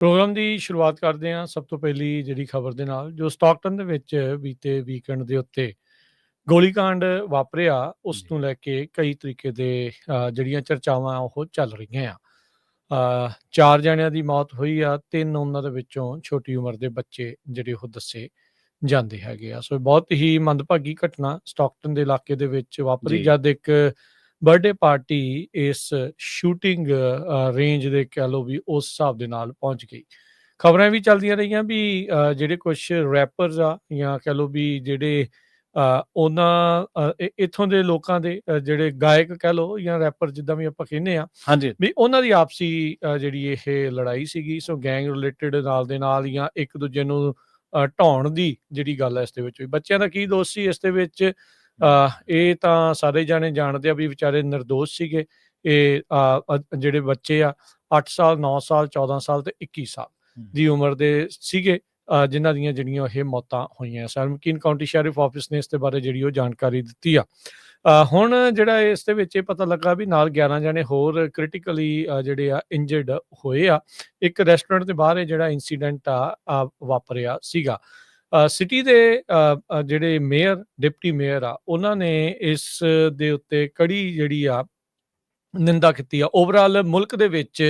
Programme ਦੀ ਸ਼ੁਰੂਆਤ ਕਰਦੇ ਹਾਂ ਸਭ ਤੋਂ ਪਹਿਲੀ ਜਿਹੜੀ ਖਬਰ ਦੇ ਨਾਲ ਜੋ ਸਟਾਕਟਨ ਦੇ ਵਿੱਚ ਬੀਤੇ ਵੀਕਐਂਡ ਦੇ ਉੱਤੇ ਗੋਲੀकांड ਵਾਪਰਿਆ ਉਸ। ਨੂੰ ਲੈ ਕੇ ਕਈ ਤਰੀਕੇ ਦੇ ਜਿਹੜੀਆਂ ਚਰਚਾਵਾਂ ਉਹ ਚੱਲ ਰਹੀਆਂ ਆ ਚਾਰ ਜਣਿਆਂ ਦੀ ਮੌਤ ਹੋਈ ਆ ਤਿੰਨ ਉਹਨਾਂ ਦੇ ਵਿੱਚੋਂ ਛੋਟੀ ਉਮਰ ਦੇ ਬੱਚੇ ਜਿਹੜੇ ਉਹ ਦੱਸੇ ਜਾਂਦੇ ਹੈਗੇ ਆ ਸੋ ਬਹੁਤ ਹੀ ਮੰਦਭਾਗੀ ਘਟਨਾ ਸਟਾਕਟਨ ਦੇ ਇਲਾਕੇ ਦੇ ਵਿੱਚ ਵਾਪਰੀ। ਜਦ ਇੱਕ ਬਰਥਡੇ ਪਾਰਟੀ ਇਸ ਸ਼ੂਟਿੰਗ ਰੇਂਜ ਦੇ ਕਹ ਲਓ ਵੀ ਉਸ ਹਿਸਾਬ ਦੇ ਨਾਲ ਪਹੁੰਚ ਗਈ। ਖਬਰਾਂ ਵੀ ਚੱਲਦੀਆਂ ਰਹੀਆਂ ਵੀ ਜਿਹੜੇ ਕੁਝ ਰੈਪਰਸ ਆ ਜਾਂ ਕਹ ਲਓ ਵੀ ਜਿਹੜੇ ਉਹਨਾਂ ਇੱਥੋਂ ਦੇ ਲੋਕਾਂ ਦੇ ਜਿਹੜੇ ਗਾਇਕ ਕਹ ਲਓ ਜਾਂ ਰੈਪਰ ਜਿੱਦਾਂ ਵੀ ਆਪਾਂ ਕਹਿੰਦੇ ਆ ਹਾਂਜੀ। ਵੀ ਉਹਨਾਂ ਦੀ ਆਪਸੀ ਜਿਹੜੀ ਇਹ ਲੜਾਈ ਸੀਗੀ ਸੋ ਗੈਂਗ ਰਿਲੇਟਡ ਨਾਲ ਦੇ ਨਾਲ ਜਾਂ ਇੱਕ ਦੂਜੇ ਨੂੰ ਢਾਉਣ ਦੀ ਜਿਹੜੀ ਗੱਲ ਹੈ ਇਸ ਦੇ ਵਿੱਚ ਵੀ। ਬੱਚਿਆਂ ਦਾ ਕੀ ਦੋਸ਼ ਸੀ? ਇਸ ਦੇ ਵਿੱਚ ਇਹ ਤਾਂ ਸਾਰੇ ਜਾਣੇ ਜਾਣਦੇ ਆ ਵੀ ਵਿਚਾਰੇ નિર્ਦੋਸ਼ ਸੀਗੇ। ਇਹ ਜਿਹੜੇ ਬੱਚੇ ਆ 8 ਸਾਲ 9 ਸਾਲ 14 ਸਾਲ ਤੇ 21 ਸਾਲ। ਦੀ ਉਮਰ ਦੇ ਸੀਗੇ ਜਿਨ੍ਹਾਂ ਦੀਆਂ ਜਿਹੜੀਆਂ ਇਹ ਮੌਤਾਂ ਹੋਈਆਂ। ਸਰਮਕੀਨ ਕਾਉਂਟੀ ਸ਼ੈਰਿਫ ਆਫਿਸ ਨੇ ਇਸ ਦੇ ਬਾਰੇ ਜਿਹੜੀ ਉਹ ਜਾਣਕਾਰੀ ਦਿੱਤੀ ਆ। ਹੁਣ ਜਿਹੜਾ ਇਸ ਦੇ ਵਿੱਚ ਇਹ ਪਤਾ ਲੱਗਾ ਵੀ ਨਾਲ 11 ਜਣੇ ਹੋਰ ਕ੍ਰਿਟੀਕਲੀ ਜਿਹੜੇ ਆ ਇੰਜਰਡ ਹੋਏ ਆ। ਇੱਕ ਰੈਸਟੋਰੈਂਟ ਦੇ ਬਾਹਰ ਇਹ ਜਿਹੜਾ ਇਨਸੀਡੈਂਟ ਆ ਵਾਪਰਿਆ ਸੀਗਾ। ਸਿਟੀ ਦੇ ਜਿਹੜੇ ਮੇਅਰ ਡਿਪਟੀ ਮੇਅਰ ਆ ਉਹਨਾਂ ਨੇ ਇਸ ਦੇ ਉੱਤੇ ਕੜੀ ਜਿਹੜੀ ਆ ਨਿੰਦਾ ਕੀਤੀ ਆ। ਓਵਰਆਲ ਮੁਲਕ ਦੇ ਵਿੱਚ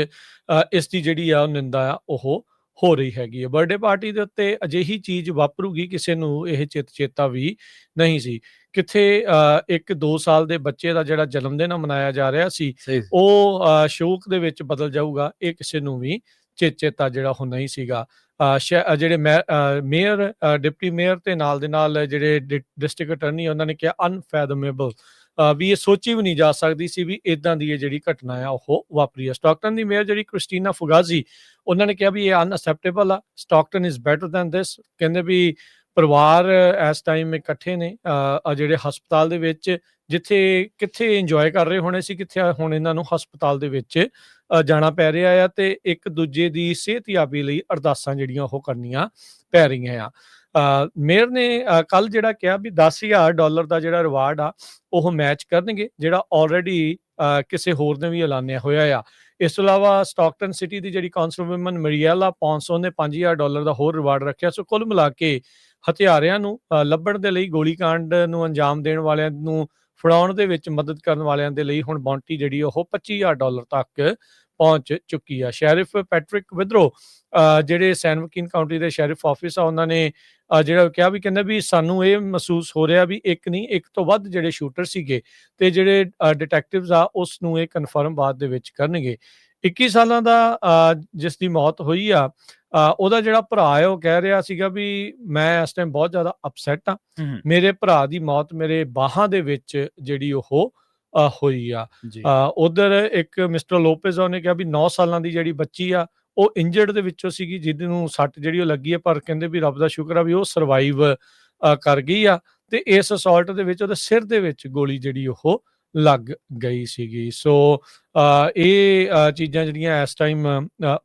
ਇਸ ਦੀ ਜਿਹੜੀ ਆ ਉਹ ਨਿੰਦਾ ਆ ਉਹ ਹੋ ਰਹੀ ਹੈਗੀ ਹੈ ਬਰਥਡੇ ਪਾਰਟੀ ਦੇ ਉੱਤੇ ਅਜਿਹੀ ਚੀਜ਼ ਵਾਪਰੂਗੀ ਕਿਸੇ ਨੂੰ ਇਹ ਚਿਤ ਚੇਤਾ ਵੀ ਨਹੀਂ ਸੀ। ਕਿੱਥੇ ਇੱਕ 2 ਸਾਲ ਦੇ ਬੱਚੇ ਦਾ ਜਿਹੜਾ ਜਨਮ ਦਿਨ ਮਨਾਇਆ ਜਾ ਰਿਹਾ ਸੀ ਉਹ ਸ਼ੋਕ ਦੇ ਵਿੱਚ ਬਦਲ ਜਾਊਗਾ ਇਹ ਕਿਸੇ ਨੂੰ ਵੀ ਚੇਤਾ ਜਿਹੜਾ ਉਹ ਨਹੀਂ ਸੀਗਾ। ਜਿਹੜੇ ਮੈ- ਮੇਅਰ ਡਿਪਟੀ ਮੇਅਰ ਤੇ ਨਾਲ ਦੇ ਨਾਲ ਜਿਹੜੇ ਡਿਸਟ੍ਰਿਕਟ ਅਟਰਨੀ ਉਹਨਾਂ ਨੇ ਕਿਹਾ ਅਨਫੈਦਮੇਬਲ ਵੀ ਇਹ ਸੋਚੀ ਵੀ ਨਹੀਂ ਜਾ ਸਕਦੀ ਸੀ ਵੀ ਇਦਾਂ ਦੀ ਇਹ ਜਿਹੜੀ ਘਟਨਾ ਆ ਉਹ ਵਾਪਰੀ ਆ। ਸਟਾਕਟਨ ਦੀ ਮੇਅਰ ਜਿਹੜੀ ਕ੍ਰਿਸਟੀਨਾ ਫੁਗਾਜ਼ੀ ਉਹਨਾਂ ਨੇ ਕਿਹਾ ਵੀ ਇਹ ਅਨਐਕਸੈਪਟੇਬਲ ਆ Stockton is better than this ਕਹਿੰਦੇ ਵੀ ਪਰਿਵਾਰ ਇਸ ਟਾਈਮ ਇਕੱਠੇ ਨੇ ਅ, ਜਿਹੜੇ ਹਸਪਤਾਲ ਦੇ ਵਿੱਚ ਜਿੱਥੇ ਕਿੱਥੇ ਇੰਜੋਏ ਕਰ ਰਹੇ ਹੋਣੇ ਸੀ ਕਿੱਥੇ ਹੁਣ ਇਹਨਾਂ ਨੂੰ ਹਸਪਤਾਲ ਦੇ ਵਿੱਚ ਜਾਣਾ ਪੈ ਰਿਹਾ ਆ ਤੇ ਇੱਕ ਦੂਜੇ ਦੀ ਸਿਹਤਯਾਬੀ ਲਈ ਅਰਦਾਸਾਂ ਜਿਹੜੀਆਂ ਉਹ ਕਰਨੀਆਂ ਪੈ ਰਹੀਆਂ ਆ। ਮੇਅਰ ਨੇ ਕੱਲ ਜਿਹੜਾ ਕਿਹਾ ਵੀ 10000 ਡਾਲਰ ਦਾ ਜਿਹੜਾ ਰਿਵਾਰਡ ਆ, ਉਹ ਮੈਚ ਕਰਨਗੇ, ਜਿਹੜਾ ਆਲਰੇਡੀ ਕਿਸੇ ਹੋਰ ਨੇ ਵੀ ਐਲਾਨਿਆ ਹੋਇਆ ਆ। ਇਸ ਤੋਂ ਇਲਾਵਾ ਸਟਾਕਟਨ ਸਿਟੀ ਦੀ ਜਿਹੜੀ ਕਾਉਂਸਲਵੂਮਨ ਮਰੀਐਲਾ ਪੌਂਸੋ ਨੇ 5000 ਡਾਲਰ ਦਾ ਹੋਰ ਰਿਵਾਰਡ ਰੱਖਿਆ। ਸੋ ਕੁੱਲ ਮਿਲਾ ਕੇ ਹਥਿਆਰਿਆਂ ਨੂੰ ਲੱਭਣ ਦੇ ਲਈ ਗੋਲੀकांड ਨੂੰ ਅੰਜਾਮ ਦੇਣ ਵਾਲਿਆਂ ਨੂੰ, ਫੜਾਉਣ ਦੇ ਵਿੱਚ ਮਦਦ ਕਰਨ ਵਾਲਿਆਂ ਦੇ ਲਈ ਹੁਣ ਬਾਉਂਟੀ ਜਿਹੜੀ ਉਹ 25000 ਡਾਲਰ ਤੱਕ ਪਹੁੰਚ ਚੁੱਕੀ ਆ। ਸ਼ੈਰਿਫ ਪੈਟ੍ਰਿਕ ਵਿਦਰੋ ਜਿਹੜੇ ਸੈਨਵਕਿਨ ਕਾਉਂਟੀ ਦੇ ਸ਼ੈਰਿਫ ਆਫਿਸ ਆ ਉਹਨਾਂ ਨੇ ਜਿਹੜਾ ਕਿਹਾ ਵੀ ਕਹਿੰਦੇ ਵੀ ਸਾਨੂੰ ਇਹ ਮਹਿਸੂਸ ਹੋ ਰਿਹਾ ਵੀ ਇੱਕ ਨਹੀਂ ਇੱਕ ਤੋਂ ਵੱਧ ਜਿਹੜੇ ਸ਼ੂਟਰ ਸੀਗੇ ਤੇ ਜਿਹੜੇ ਡਿਟੈਕਟਿਵਸ ਆ ਉਸ ਨੂੰ ਇਹ ਕਨਫਰਮ ਬਾਅਦ ਦੇ ਵਿੱਚ ਕਰਨਗੇ। 21 ਸਾਲਾਂ ਦਾ ਜਿਸ ਦੀ ਮੌਤ ਹੋਈ ਆ ਉਹਦਾ ਜਿਹੜਾ ਭਰਾ ਹੈ ਉਹ ਕਹਿ ਰਿਹਾ ਸੀਗਾ ਵੀ ਮੈਂ ਇਸ ਟਾਈਮ ਬਹੁਤ ਜ਼ਿਆਦਾ ਅਪਸੈਟ ਆ। ਮੇਰੇ ਭਰਾ ਦੀ ਮੌਤ ਮੇਰੇ ਬਾਹਾਂ ਦੇ ਵਿੱਚ ਜਿਹੜੀ ਉਹ ਹੋਈ ਆ। ਉਧਰ ਇੱਕ ਮਿਸਟਰ ਲੋਪੇਜ਼ ਉਹਨੇ ਕਿਹਾ ਵੀ 9 ਸਾਲਾਂ ਦੀ ਜਿਹੜੀ ਬੱਚੀ ਆ ਉਹ ਇੰਜਰਡ ਦੇ ਵਿੱਚੋਂ ਸੀਗੀ ਜਿਹਦੇ ਨੂੰ ਸੱਟ ਜਿਹੜੀ ਉਹ ਲੱਗੀ ਹੈ ਪਰ ਕਹਿੰਦੇ ਵੀ ਰੱਬ ਦਾ ਸ਼ੁਕਰ ਆ ਵੀ ਉਹ ਸਰਵਾਈਵ ਕਰ ਗਈ ਆ ਤੇ ਇਸ ਅਸੌਲਟ ਦੇ ਵਿੱਚ ਉਹਦੇ ਸਿਰ ਦੇ ਵਿੱਚ ਗੋਲੀ ਜਿਹੜੀ ਉਹ ਲੱਗ ਗਈ ਸੀਗੀ। ਸੋ ਇਹ ਚੀਜ਼ਾਂ ਜਿਹੜੀਆਂ ਇਸ ਟਾਈਮ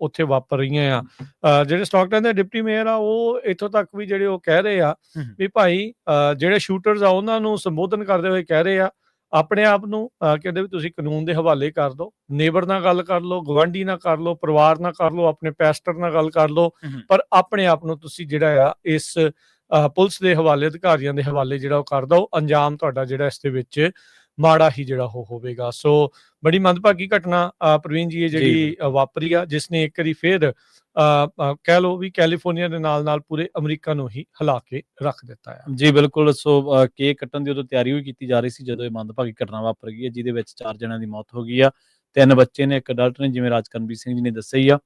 ਉੱਥੇ ਵਾਪਰ ਰਹੀਆਂ ਆ। ਜਿਹੜੇ ਸਟਾਕਟਨ ਦੇ ਡਿਪਟੀ ਮੇਅਰ ਆ ਉਹ ਇੱਥੋਂ ਤੱਕ ਵੀ ਜਿਹੜੇ ਉਹ ਕਹਿ ਰਹੇ ਆ। ਵੀ ਭਾਈ ਜਿਹੜੇ ਸ਼ੂਟਰਸ ਆ ਉਹਨਾਂ ਨੂੰ ਸੰਬੋਧਨ ਕਰਦੇ ਹੋਏ ਕਹਿ ਰਹੇ ਆ ਆਪਣੇ ਆਪ ਨੂੰ ਕਹਿੰਦੇ ਵੀ ਤੁਸੀਂ ਕਾਨੂੰਨ ਦੇ ਹਵਾਲੇ ਕਰ ਦਿਓ ਨੇਬਰ ਨਾਲ ਗੱਲ ਕਰ ਲਓ ਗਵਾਂਢੀ ਨਾਲ ਕਰ ਲਓ ਪਰਿਵਾਰ ਨਾਲ ਕਰ ਲਓ ਆਪਣੇ ਪੈਸਟਰ ਨਾਲ ਗੱਲ ਕਰ ਲਓ। ਪਰ ਆਪਣੇ ਆਪ ਨੂੰ ਤੁਸੀਂ ਜਿਹੜਾ ਆ ਇਸ ਪੁਲਿਸ ਦੇ ਹਵਾਲੇ ਅਧਿਕਾਰੀਆਂ ਦੇ ਹਵਾਲੇ ਜਿਹੜਾ ਉਹ ਕਰ ਦਿਓ ਅੰਜਾਮ ਤੁਹਾਡਾ ਜਿਹੜਾ ਇਸ ਦੇ ਵਿੱਚ ਮਾੜਾ ਹੀ ਜਿਹੜਾ ਉਹ ਹੋਵੇਗਾ। ਸੋ ਬੜੀ ਮੰਦਭਾਗੀ ਘਟਨਾ ਪ੍ਰਵੀਨ ਜੀ ਇਹ ਜਿਹੜੀ ਵਾਪਰੀ ਆ ਜਿਸ ਨੇ ਇੱਕ ਵਾਰੀ ਫੇਰ ਕਹਿ ਲਓ ਵੀ ਕੈਲੀਫੋਰਨੀਆ ਦੇ ਨਾਲ ਨਾਲ ਪੂਰੇ ਅਮਰੀਕਾ ਨੂੰ ਹੀ ਹਿਲਾ ਕੇ ਰੱਖ ਦਿੱਤਾ ਆ। ਜੀ ਬਿਲਕੁਲ। ਸੋ ਕੇਕ ਕੱਟਣ ਦੀ ਉਦੋਂ ਤਿਆਰੀ ਹੋਈ ਕੀਤੀ ਜਾ ਰਹੀ ਸੀ ਜਦੋਂ ਇਹ ਮੰਦਭਾਗੀ ਘਟਨਾ ਵਾਪਰ ਗਈ ਹੈ ਜਿਹਦੇ ਵਿੱਚ ਚਾਰ ਜਣਿਆਂ ਦੀ ਮੌਤ ਹੋ ਗਈ ਆ। ਤਿੰਨ ਬੱਚੇ ਨੇ ਇੱਕ ਅਡਲਟ ਨੇ ਜਿਵੇਂ ਰਾਜਕਰਨਵੀਰ ਸਿੰਘ ਜੀ ਨੇ ਦੱਸਿਆ ਹੀ ਆ।